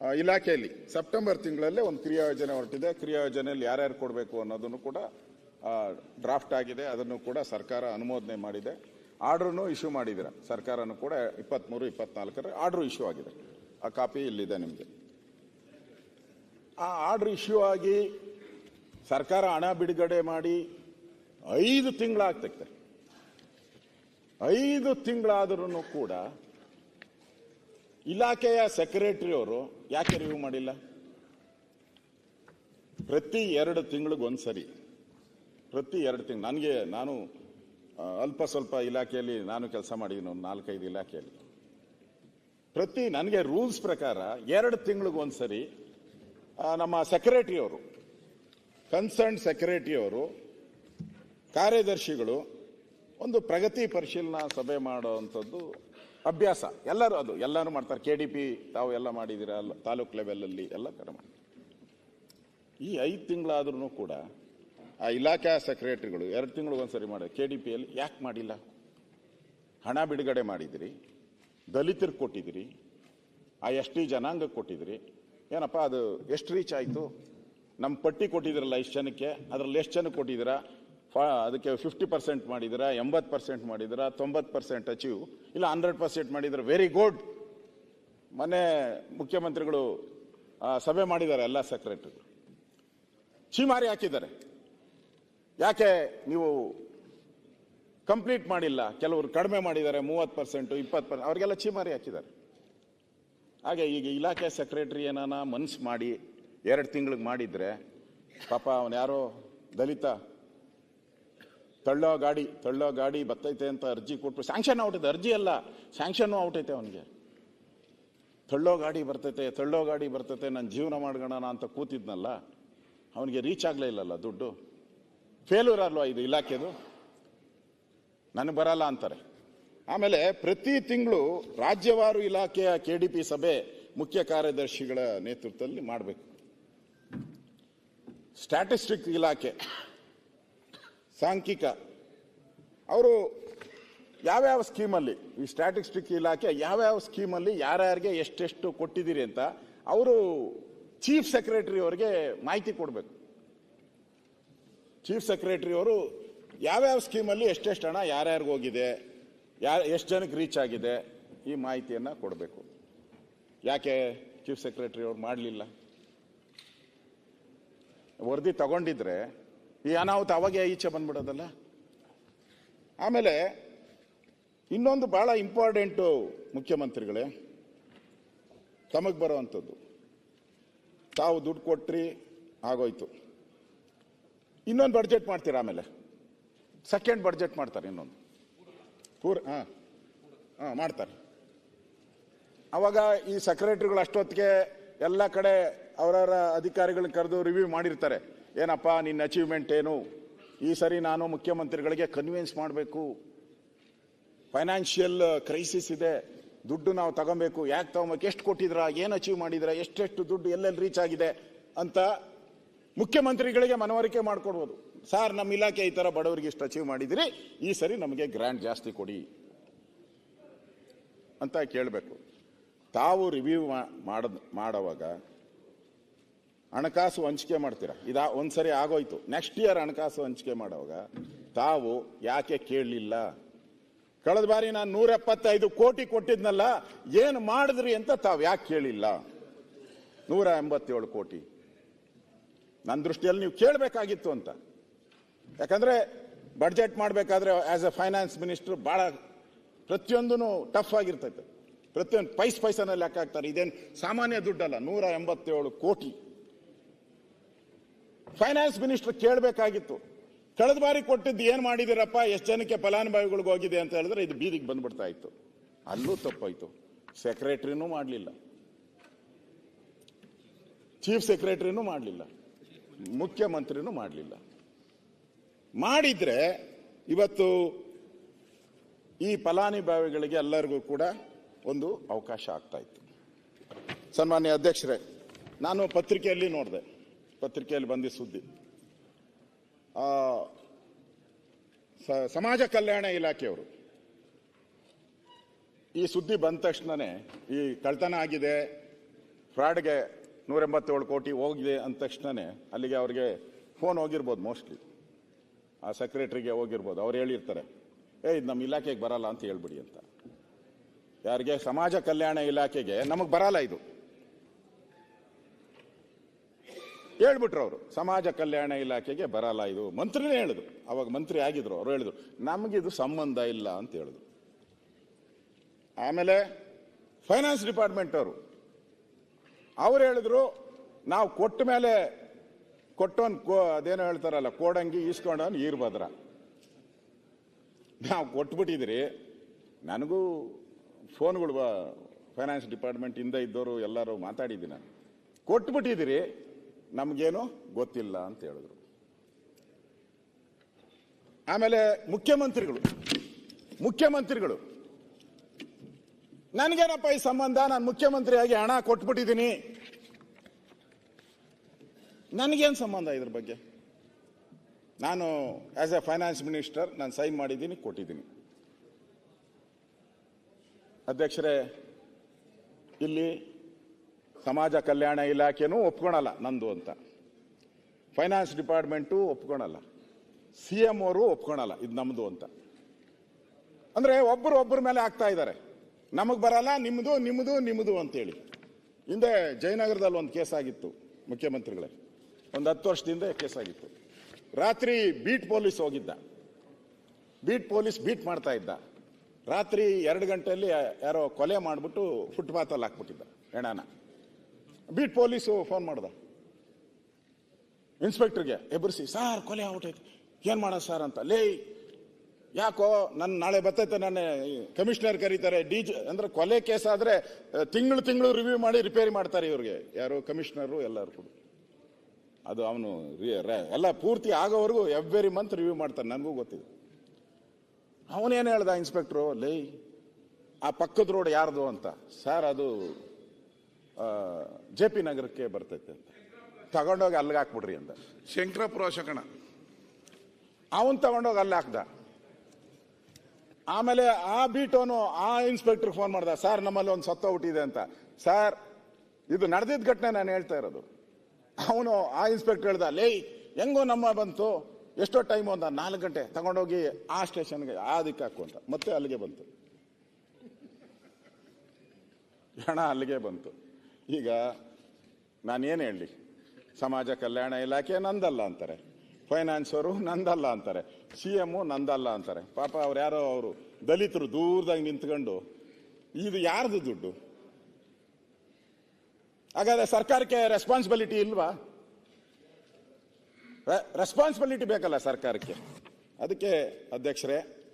ಇಲಾಖೆಯಲ್ಲಿ ಸೆಪ್ಟೆಂಬರ್ ತಿಂಗಳಲ್ಲೇ ಒಂದು ಕ್ರಿಯಾಯೋಜನೆ ಹೊರಟಿದೆ. ಕ್ರಿಯಾಯೋಜನೆಯಲ್ಲಿ ಯಾರ್ಯಾರು ಕೊಡಬೇಕು ಅನ್ನೋದನ್ನು ಕೂಡ ಡ್ರಾಫ್ಟ್ ಆಗಿದೆ. ಅದನ್ನು ಕೂಡ ಸರ್ಕಾರ ಅನುಮೋದನೆ ಮಾಡಿದೆ. ಆರ್ಡ್ರೂ ಇಶ್ಯೂ ಮಾಡಿದ್ದೀರ. ಸರ್ಕಾರನೂ ಕೂಡ ಇಪ್ಪತ್ತ್ಮೂರು ಇಪ್ಪತ್ನಾಲ್ಕರ ಆರ್ಡ್ರು ಇಶ್ಯೂ ಆಗಿದೆ. ಆ ಕಾಪಿ ಇಲ್ಲಿದೆ ನಿಮಗೆ. ಆ ಆರ್ಡ್ರ್ ಇಶ್ಯೂ ಆಗಿ ಸರ್ಕಾರ ಹಣ ಬಿಡುಗಡೆ ಮಾಡಿ ಐದು ತಿಂಗಳಾಗ್ತೈತೆ ಐದು ತಿಂಗಳಾದ್ರೂ ಕೂಡ ಇಲಾಖೆಯ ಸೆಕ್ರೆಟರಿ ಅವರು ಯಾಕೆ ರಿವ್ಯೂ ಮಾಡಿಲ್ಲ? ಪ್ರತಿ ಎರಡು ತಿಂಗಳಿಗೊಂದ್ಸರಿ ಪ್ರತಿ ಎರಡು ತಿಂಗಳು ನನಗೆ ನಾನು ಅಲ್ಪ ಸ್ವಲ್ಪ ಇಲಾಖೆಯಲ್ಲಿ ನಾನು ಕೆಲಸ ಮಾಡಿದ್ದೀನಿ ಒಂದು ನಾಲ್ಕೈದು ಇಲಾಖೆಯಲ್ಲಿ. ಪ್ರತಿ ನನಗೆ ರೂಲ್ಸ್ ಪ್ರಕಾರ ಎರಡು ತಿಂಗಳಿಗೊಂದ್ಸರಿ ನಮ್ಮ ಸೆಕ್ರೆಟರಿಯವರು ಕನ್ಸರ್ನ್ ಸೆಕ್ರೆಟರಿಯವರು ಕಾರ್ಯದರ್ಶಿಗಳು ಒಂದು ಪ್ರಗತಿ ಪರಿಶೀಲನಾ ಸಭೆ ಮಾಡುವಂಥದ್ದು ಅಭ್ಯಾಸ. ಎಲ್ಲರೂ ಅದು. ಎಲ್ಲರೂ ಮಾಡ್ತಾರೆ. ಕೆ ಡಿ ಪಿ ತಾವು ಎಲ್ಲ ಮಾಡಿದ್ದೀರಾ? ತಾಲೂಕ್ ಲೆವೆಲಲ್ಲಿ ಎಲ್ಲ ಕಡೆ ಮಾಡಿ. ಈ ಐದು ತಿಂಗಳಾದ್ರೂ ಕೂಡ ಆ ಇಲಾಖಾ ಸೆಕ್ರೆಟರಿಗಳು ಎರಡು ತಿಂಗಳು ಒಂದ್ಸರಿ ಮಾಡಿ. ಕೆ ಡಿ ಪಿಯಲ್ಲಿ ಯಾಕೆ ಮಾಡಿಲ್ಲ? ಹಣ ಬಿಡುಗಡೆ ಮಾಡಿದಿರಿ. ದಲಿತರಿಗೆ ಕೊಟ್ಟಿದ್ದೀರಿ ಆ ಎಸ್ ಟಿ ಜನಾಂಗಕ್ಕೆ ಕೊಟ್ಟಿದ್ದೀರಿ ಏನಪ್ಪ ಅದು ಎಷ್ಟು ರೀಚ್ ಆಯಿತು? ನಮ್ಮ ಪಟ್ಟಿ ಕೊಟ್ಟಿದ್ದೀರಲ್ಲ ಇಷ್ಟು ಜನಕ್ಕೆ? ಅದರಲ್ಲಿ ಎಷ್ಟು ಜನಕ್ಕೆ ಕೊಟ್ಟಿದ್ದೀರಾ? ಫಾ, ಅದಕ್ಕೆ ಫಿಫ್ಟಿ ಪರ್ಸೆಂಟ್ ಮಾಡಿದ್ದೀರಾ ಎಂಬತ್ತು ಪರ್ಸೆಂಟ್ ಮಾಡಿದ್ದೀರಾ ತೊಂಬತ್ತು ಪರ್ಸೆಂಟ್ ಅಚೀವ್ ಇಲ್ಲ ಹಂಡ್ರೆಡ್ ಪರ್ಸೆಂಟ್ ಮಾಡಿದ್ರೆ ವೆರಿ ಗುಡ್ ಮೊನ್ನೆ ಮುಖ್ಯಮಂತ್ರಿಗಳು ಸಭೆ ಮಾಡಿದ್ದಾರೆ ಎಲ್ಲ ಸೆಕ್ರೆಟರಿಗಳು ಚೀಮಾರಿ ಹಾಕಿದ್ದಾರೆ. ಯಾಕೆ ನೀವು ಕಂಪ್ಲೀಟ್ ಮಾಡಿಲ್ಲ? ಕೆಲವರು ಕಡಿಮೆ ಮಾಡಿದ್ದಾರೆ, ಮೂವತ್ತು ಪರ್ಸೆಂಟು ಇಪ್ಪತ್ತು ಪರ್ಸೆಂಟ್ ಅವರಿಗೆಲ್ಲ ಚೀಮಾರಿ ಹಾಕಿದ್ದಾರೆ. ಹಾಗೆ ಈಗ ಇಲಾಖೆ ಸೆಕ್ರೆಟರಿ ಏನಾನ ಮನ್ಸು ಮಾಡಿ, ಎರಡು ತಿಂಗಳಿಗೆ ಮಾಡಿದ್ರೆ, ಪಾಪ ಅವನು ಯಾರೋ ದಲಿತ ತಳ್ಳೋ ಗಾಡಿ ತಳ್ಳೋ ಗಾಡಿ ಬತ್ತೈತೆ ಅಂತ ಅರ್ಜಿ ಕೊಟ್ಟು ಸ್ಯಾಂಕ್ಷನ್ ಔಟ್ ಇದೆ. ಅರ್ಜಿ ಅಲ್ಲ. ಸ್ಯಾಂಕ್ಷನ್ನು ಔಟ್ ಐತೆ ಅವನಿಗೆ. ತಳ್ಳೋ ಗಾಡಿ ಬರ್ತೈತೆ, ತಳ್ಳೋ ಗಾಡಿ ಬರ್ತೈತೆ, ನಾನು ಜೀವನ ಮಾಡ್ಕೊಳ್ಳೋಣ ಅಂತ ಕೂತಿದ್ನಲ್ಲ, ಅವನಿಗೆ ರೀಚ್ ಆಗಲೇ ಇಲ್ಲಲ್ಲ ದುಡ್ಡು. ಫೇಲ್ಯೂರ್ ಅಲ್ವಾ ಇದು ಇಲಾಖೆದು? ನನಗೆ ಬರಲ್ಲ ಅಂತಾರೆ. ಆಮೇಲೆ ಪ್ರತಿ ತಿಂಗಳು ರಾಜ್ಯವಾರು ಇಲಾಖೆಯ ಕೆ ಡಿ ಪಿ ಸಭೆ ಮುಖ್ಯ ಕಾರ್ಯದರ್ಶಿಗಳ ನೇತೃತ್ವದಲ್ಲಿ ಮಾಡಬೇಕು. ಸ್ಟ್ಯಾಟಿಸ್ಟಿಕ್ ಇಲಾಖೆ. ಸಾಂಖ್ಯಿಕ. ಅವರು ಯಾವ್ಯಾವ ಸ್ಕೀಮಲ್ಲಿ, ಈ ಸ್ಟ್ಯಾಟಿಸ್ಟಿಕ್ ಇಲಾಖೆ ಯಾವ್ಯಾವ ಸ್ಕೀಮಲ್ಲಿ ಯಾರ್ಯಾರಿಗೆ ಎಷ್ಟೆಷ್ಟು ಕೊಟ್ಟಿದ್ದೀರಿ ಅಂತ ಅವರು ಚೀಫ್ ಸೆಕ್ರೆಟರಿ ಅವರಿಗೆ ಮಾಹಿತಿ ಕೊಡಬೇಕು. ಚೀಫ್ ಸೆಕ್ರೆಟರಿ ಅವರು ಯಾವ್ಯಾವ ಸ್ಕೀಮಲ್ಲಿ ಎಷ್ಟೆಷ್ಟು ಹಣ ಯಾರ್ಯಾರಿಗೆ ಹೋಗಿದೆ, ಯಾರು, ಎಷ್ಟು ಜನಕ್ಕೆ ರೀಚ್ ಆಗಿದೆ ಈ ಮಾಹಿತಿಯನ್ನು ಕೊಡಬೇಕು. ಯಾಕೆ ಚೀಫ್ ಸೆಕ್ರೆಟರಿ ಅವ್ರು ಮಾಡಲಿಲ್ಲ? ವರದಿ ತಗೊಂಡಿದ್ರೆ ಈ ಅನಾಹುತ ಅವಾಗೆ ಈಚೆ ಬಂದ್ಬಿಡೋದಲ್ಲ? ಆಮೇಲೆ ಇನ್ನೊಂದು ಬಹಳ ಇಂಪಾರ್ಟೆಂಟು ಮುಖ್ಯಮಂತ್ರಿಗಳೇ, ತಮಗೆ ಬರೋವಂಥದ್ದು. ತಾವು ದುಡ್ಡು ಕೊಟ್ರಿ, ಆಗೋಯ್ತು. ಇನ್ನೊಂದು ಬಡ್ಜೆಟ್ ಮಾಡ್ತೀರಾ ಆಮೇಲೆ? ಸೆಕೆಂಡ್ ಬಡ್ಜೆಟ್ ಮಾಡ್ತಾರೆ ಇನ್ನೊಂದು. ಪೂರ್, ಹಾಂ ಹಾಂ, ಮಾಡ್ತಾರೆ. ಅವಾಗ ಈ ಸೆಕ್ರೆಟ್ರಿಗಳು ಅಷ್ಟೊತ್ತಿಗೆ ಎಲ್ಲ ಕಡೆ ಅವರವರ ಅಧಿಕಾರಿಗಳನ್ನ ಕರೆದು ರಿವ್ಯೂ ಮಾಡಿರ್ತಾರೆ. ಏನಪ್ಪ, ನಿನ್ನ ಅಚೀವ್ಮೆಂಟ್ ಏನು? ಈ ಸರಿ ನಾನು ಮುಖ್ಯಮಂತ್ರಿಗಳಿಗೆ ಕನ್ವಿನ್ಸ್ ಮಾಡಬೇಕು. ಫೈನಾನ್ಷಿಯಲ್ ಕ್ರೈಸಿಸ್ ಇದೆ. ದುಡ್ಡು ನಾವು ತಗೊಬೇಕು. ಯಾಕೆ ತಗೊಬೇಕು? ಎಷ್ಟು ಕೊಟ್ಟಿದ್ರಾ? ಏನು ಅಚೀವ್ ಮಾಡಿದ್ರ? ಎಷ್ಟೆಷ್ಟು ದುಡ್ಡು ಎಲ್ಲೆಲ್ಲಿ ರೀಚ್ ಆಗಿದೆ? ಅಂತ ಮುಖ್ಯಮಂತ್ರಿಗಳಿಗೆ ಮನವರಿಕೆ ಮಾಡಿಕೊಡ್ಬೋದು. ಸರ್ ನಮ್ಮ ಇಲಾಖೆ ಈ ಥರ ಬಡವರಿಗೆ ಇಷ್ಟು ಅಚೀವ್ ಮಾಡಿದಿರಿ. ಈ ಸರಿ ನಮಗೆ ಗ್ರ್ಯಾಂಡ್ ಜಾಸ್ತಿ ಕೊಡಿ. ಅಂತ ಕೇಳಬೇಕು. ತಾವು ರಿವ್ಯೂ ಮಾಡೋದು ಮಾಡೋವಾಗ ಹಣಕಾಸು ಹಂಚಿಕೆ ಮಾಡ್ತೀರಾ? ಇದಾ ಒಂದ್ಸರಿ ಆಗೋಯ್ತು. ನೆಕ್ಸ್ಟ್ ಇಯರ್ ಹಣಕಾಸು ಹಂಚಿಕೆ ಮಾಡುವಾಗ ತಾವು ಯಾಕೆ ಕೇಳಲಿಲ್ಲ? ಕಳೆದ ಬಾರಿ ನಾನು ನೂರ ಎಪ್ಪತ್ತೈದು ಕೋಟಿ ಕೊಟ್ಟಿದ್ನಲ್ಲ, ಏನು ಮಾಡಿದ್ರಿ ಅಂತ ತಾವು ಯಾಕೆ ಕೇಳಿಲ್ಲ? ನೂರ ಎಂಬತ್ತೇಳು ಕೋಟಿ. ನನ್ನ ದೃಷ್ಟಿಯಲ್ಲಿ ನೀವು ಕೇಳಬೇಕಾಗಿತ್ತು ಅಂತ. ಯಾಕಂದ್ರೆ ಬಡ್ಜೆಟ್ ಮಾಡಬೇಕಾದ್ರೆ ಆಸ್ ಎ ಫೈನಾನ್ಸ್ ಮಿನಿಸ್ಟರ್ ಬಹಳ ಪ್ರತಿಯೊಂದೂ ಟಫ್ ಆಗಿರ್ತೈತೆ. ಪ್ರತಿಯೊಂದು ಪೈಸ್ ಪೈಸನಲ್ಲಿ ಲೆಕ್ಕ ಹಾಕ್ತಾರೆ. ಇದೇನು ಸಾಮಾನ್ಯ ದುಡ್ಡಲ್ಲ ನೂರ ಎಂಬತ್ತೇಳು ಕೋಟಿ. ಫೈನಾನ್ಸ್ ಮಿನಿಸ್ಟರ್ ಕೇಳಬೇಕಾಗಿತ್ತು. ಕಳೆದ ಬಾರಿ ಕೊಟ್ಟಿದ್ದು ಏನು ಮಾಡಿದಿರಪ್ಪ? ಎಷ್ಟು ಜನಕ್ಕೆ ಫಲಾನುಭವಿಗಳಿಗೆ ಹೋಗಿದೆ ಅಂತ ಹೇಳಿದ್ರೆ ಇದು ಬೀದಿಗೆ ಬಂದ್ಬಿಡ್ತಾ ಇತ್ತು. ಅಲ್ಲೂ ತಪ್ಪಾಯ್ತು. ಸೆಕ್ರೆಟರಿನೂ ಮಾಡಲಿಲ್ಲ. ಚೀಫ್ ಸೆಕ್ರೆಟರಿನೂ ಮಾಡಲಿಲ್ಲ. ಮುಖ್ಯಮಂತ್ರಿನೂ ಮಾಡಲಿಲ್ಲ. ಮಾಡಿದ್ರೆ ಇವತ್ತು ಈ ಫಲಾನುಭವಿಗಳಿಗೆ ಎಲ್ಲರಿಗೂ ಕೂಡ ಒಂದು ಅವಕಾಶ ಆಗ್ತಾ ಇತ್ತು. ಸನ್ಮಾನ್ಯ ಅಧ್ಯಕ್ಷರೇ, ನಾನು ಪತ್ರಿಕೆಯಲ್ಲಿ ನೋಡಿದೆ. ಪತ್ರಿಕೆಯಲ್ಲಿ ಬಂದಿ ಸುದ್ದಿ. ಆ, ಸಮಾಜ ಕಲ್ಯಾಣ ಇಲಾಖೆಯವರು ಈ ಸುದ್ದಿ ಬಂದ ತಕ್ಷಣನೇ ಈ ಕಳ್ತನ ಆಗಿದೆ ಫ್ರಾಡ್ಗೆ ನೂರ ಎಂಬತ್ತೇಳು ಕೋಟಿ ಹೋಗಿದೆ ಅಂದ ತಕ್ಷಣನೇ ಅಲ್ಲಿಗೆ ಅವ್ರಿಗೆ ಫೋನ್ ಹೋಗಿರ್ಬೋದು ಮೋಸ್ಟ್ಲಿ. ಆ ಸೆಕ್ರೆಟರಿಗೆ ಹೋಗಿರ್ಬೋದು ಅವ್ರು ಹೇಳಿರ್ತಾರೆ ಏ ಇದು ನಮ್ಮ ಇಲಾಖೆಗೆ ಬರಲ್ಲ ಅಂತ ಹೇಳ್ಬಿಡಿ ಅಂತ. ಯಾರಿಗೆ? ಸಮಾಜ ಕಲ್ಯಾಣ ಇಲಾಖೆಗೆ. ನಮಗೆ ಬರಲ್ಲ ಇದು. ಹೇಳ್ಬಿಟ್ರು ಅವರು, ಸಮಾಜ ಕಲ್ಯಾಣ ಇಲಾಖೆಗೆ ಬರಲ್ಲ ಇದು ಮಂತ್ರಿನೇ ಹೇಳಿದ್ರು. ಅವಾಗ ಮಂತ್ರಿ ಆಗಿದ್ರು, ಅವರು ಹೇಳಿದ್ರು ನಮಗಿದು ಸಂಬಂಧ ಇಲ್ಲ ಅಂತ ಹೇಳಿದ್ರು. ಆಮೇಲೆ ಫೈನಾನ್ಸ್ ಡಿಪಾರ್ಟ್ಮೆಂಟ್ ಅವರು, ಅವ್ರು ಹೇಳಿದ್ರು, ನಾವು ಕೊಟ್ಟ ಮೇಲೆ ಕೊಟ್ಟವನ್ ಕೋ, ಅದೇನೋ ಹೇಳ್ತಾರಲ್ಲ, ಕೋಡಂಗಿ ಈಸ್ಕೊಂಡವನ್ ಈರ್ಭದ್ರ. ನಾವು ಕೊಟ್ಬಿಟ್ಟಿದ್ರಿ, ನನಗೂ ಫೋನ್ಗಳು ಫೈನಾನ್ಸ್ ಡಿಪಾರ್ಟ್ಮೆಂಟ್ ಹಿಂದೆ ಇದ್ದವರು ಎಲ್ಲರೂ ಮಾತಾಡಿದ್ದೀನಿ ನಾನು. ಕೊಟ್ಬಿಟ್ಟಿದ್ದೀರಿ ನಮಗೇನು ಗೊತ್ತಿಲ್ಲ ಅಂತ ಹೇಳಿದ್ರು. ಆಮೇಲೆ ಮುಖ್ಯಮಂತ್ರಿಗಳು ಮುಖ್ಯಮಂತ್ರಿಗಳು, ನನಗೇನಪ್ಪ ಈ ಸಂಬಂಧ? ನಾನು ಮುಖ್ಯಮಂತ್ರಿಯಾಗಿ ಹಣ ಕೊಟ್ಬಿಟ್ಟಿದ್ದೀನಿ. ನನಗೇನು ಸಂಬಂಧ ಇದ್ರ ಬಗ್ಗೆ? ನಾನು ಆಸ್ ಎ ಫೈನಾನ್ಸ್ ಮಿನಿಸ್ಟರ್ ನಾನು ಸೈನ್ ಮಾಡಿದ್ದೀನಿ, ಕೊಟ್ಟಿದ್ದೀನಿ. ಅಧ್ಯಕ್ಷರೇ, ಇಲ್ಲಿ ಸಮಾಜ ಕಲ್ಯಾಣ ಇಲಾಖೆನೂ ಒಪ್ಕೊಳಲ್ಲ ನಂದು ಅಂತ. ಫೈನಾನ್ಸ್ ಡಿಪಾರ್ಟ್ಮೆಂಟು ಒಪ್ಕೊಳಲ್ಲ. ಸಿ ಎಂ ಅವರು ಒಪ್ಕೊಳಲ್ಲ ಇದು ನಮ್ಮದು ಅಂತ. ಅಂದರೆ ಒಬ್ಬರು ಒಬ್ಬರ ಮೇಲೆ ಆಗ್ತಾ ಇದ್ದಾರೆ. ನಮಗೆ ಬರಲ್ಲ ನಿಮ್ಮದು ನಿಮ್ಮದು ನಿಮ್ಮದು ಅಂತೇಳಿ. ಹಿಂದೆ ಜಯನಗರದಲ್ಲಿ ಒಂದು ಕೇಸ್ ಆಗಿತ್ತು ಮುಖ್ಯಮಂತ್ರಿಗಳೇ. ಒಂದು ಹತ್ತು ವರ್ಷದಿಂದ ಕೇಸ್ ಆಗಿತ್ತು. ರಾತ್ರಿ ಬೀಟ್ ಪೊಲೀಸ್ ಹೋಗಿದ್ದ. ಬೀಟ್ ಪೊಲೀಸ್ ಬೀಟ್ ಮಾಡ್ತಾ ಇದ್ದ. ರಾತ್ರಿ ಎರಡು ಗಂಟೆಯಲ್ಲಿ ಯಾರೋ ಕೊಲೆ ಮಾಡಿಬಿಟ್ಟು ಫುಟ್ಪಾತಲ್ಲಿ ಹಾಕ್ಬಿಟ್ಟಿದ್ದ ಹೆಣನ. ಬೀಟ್ ಪೊಲೀಸು ಫೋನ್ ಮಾಡ್ದ. ಇನ್ಸ್ಪೆಕ್ಟರ್ಗೆ ಎಬ್ಬರಿಸಿ ಸಾರ್ ಕೊಲೆ ಆಗ್ಬಿಟ್ಟೈತೆ ಏನ್ ಮಾಡೋದು ಸರ್ ಅಂತ. ಲೇ, ಯಾಕೋ ನನ್ನ ನಾಳೆ ಬರ್ತೈತೆ ನನ್ನ ಕಮಿಷನರ್ ಕರೀತಾರೆ. ಡಿ ಜಿ, ಅಂದ್ರೆ ಕೊಲೆ ಕೇಸ್ ಆದ್ರೆ ತಿಂಗಳು ತಿಂಗಳು ರಿವ್ಯೂ ಮಾಡಿ, ರಿಪೇರಿ ಮಾಡ್ತಾರೆ ಇವ್ರಿಗೆ. ಯಾರು? ಕಮಿಷನರು, ಎಲ್ಲರೂ ಕೂಡ. ಅದು ಅವನು ಎಲ್ಲ ಪೂರ್ತಿ ಆಗೋವರೆಗೂ ಎವ್ರಿ ಮಂತ್ ರಿವ್ಯೂ ಮಾಡ್ತಾರೆ, ನನಗೂ ಗೊತ್ತಿದೆ. ಅವನೇನು ಹೇಳ್ದ ಇನ್ಸ್ಪೆಕ್ಟ್ರು? ಲೇ, ಆ ಪಕ್ಕದ ರೋಡ್ ಯಾರ್ದು ಅಂತ. ಸರ್ ಅದು ಜೆ ಪಿ ನಗರಕ್ಕೆ ಬರ್ತೈತೆ ಅಂತ. ತಗೊಂಡೋಗಿ ಅಲ್ಲಿಗೆ ಹಾಕ್ಬಿಡ್ರಿ ಅಂತ. ಶಂಕರಪುರ ಶಕಣ. ಅವನ್ ತಗೊಂಡೋಗಿ ಅಲ್ಲಿ ಹಾಕ್ದ. ಆಮೇಲೆ ಆ ಬೀಟೋನು ಆ ಇನ್ಸ್ಪೆಕ್ಟರ್ ಫೋನ್ ಮಾಡ್ದ ಸರ್ ನಮ್ಮಲ್ಲಿ ಒಂದು ಸತ್ತ ಹುಟ್ಟಿದೆ ಅಂತ. ಸರ್ ಇದು ನಡೆದಿದ್ದ ಘಟನೆ ನಾನು ಹೇಳ್ತಾ ಇರೋದು. ಅವನು ಆ ಇನ್ಸ್ಪೆಕ್ಟರ್ ಹೇಳ್ದ ಲೇ ಹೆಂಗೋ ನಮ್ಮ ಬಂತು? ಎಷ್ಟೋ ಟೈಮ್ ಅಂದ ನಾಲ್ಕು ಗಂಟೆ ತಗೊಂಡೋಗಿ ಆ ಸ್ಟೇಷನ್ಗೆ ಆ ದಿಕ್ಕ ಹಾಕು ಅಂತ. ಮತ್ತೆ ಅಲ್ಲಿಗೆ ಬಂತು. ಹಣ ಅಲ್ಲಿಗೆ ಬಂತು. ಈಗ ನಾನೇನು ಹೇಳಲಿ? ಸಮಾಜ ಕಲ್ಯಾಣ ಇಲಾಖೆ ನಂದಲ್ಲ ಅಂತಾರೆ. ಫೈನಾನ್ಸ್ ಅವರು ನಂದಲ್ಲ ಅಂತಾರೆ. ಸಿ ಎಮ್ಮು ನಂದಲ್ಲ ಅಂತಾರೆ. ಪಾಪ ಅವ್ರು ಯಾರೋ ಅವರು ದಲಿತರು ದೂರದಾಗ ನಿಂತ್ಕೊಂಡು ಇದು ಯಾರ್ದು ದುಡ್ಡು? ಹಾಗಾದ್ರೆ ಸರ್ಕಾರಕ್ಕೆ ರೆಸ್ಪಾನ್ಸಿಬಿಲಿಟಿ ಇಲ್ವಾ? ರೆಸ್ಪಾನ್ಸಿಬಿಲಿಟಿ ಬೇಕಲ್ಲ ಸರ್ಕಾರಕ್ಕೆ. ಅದಕ್ಕೆ ಅಧ್ಯಕ್ಷರೇ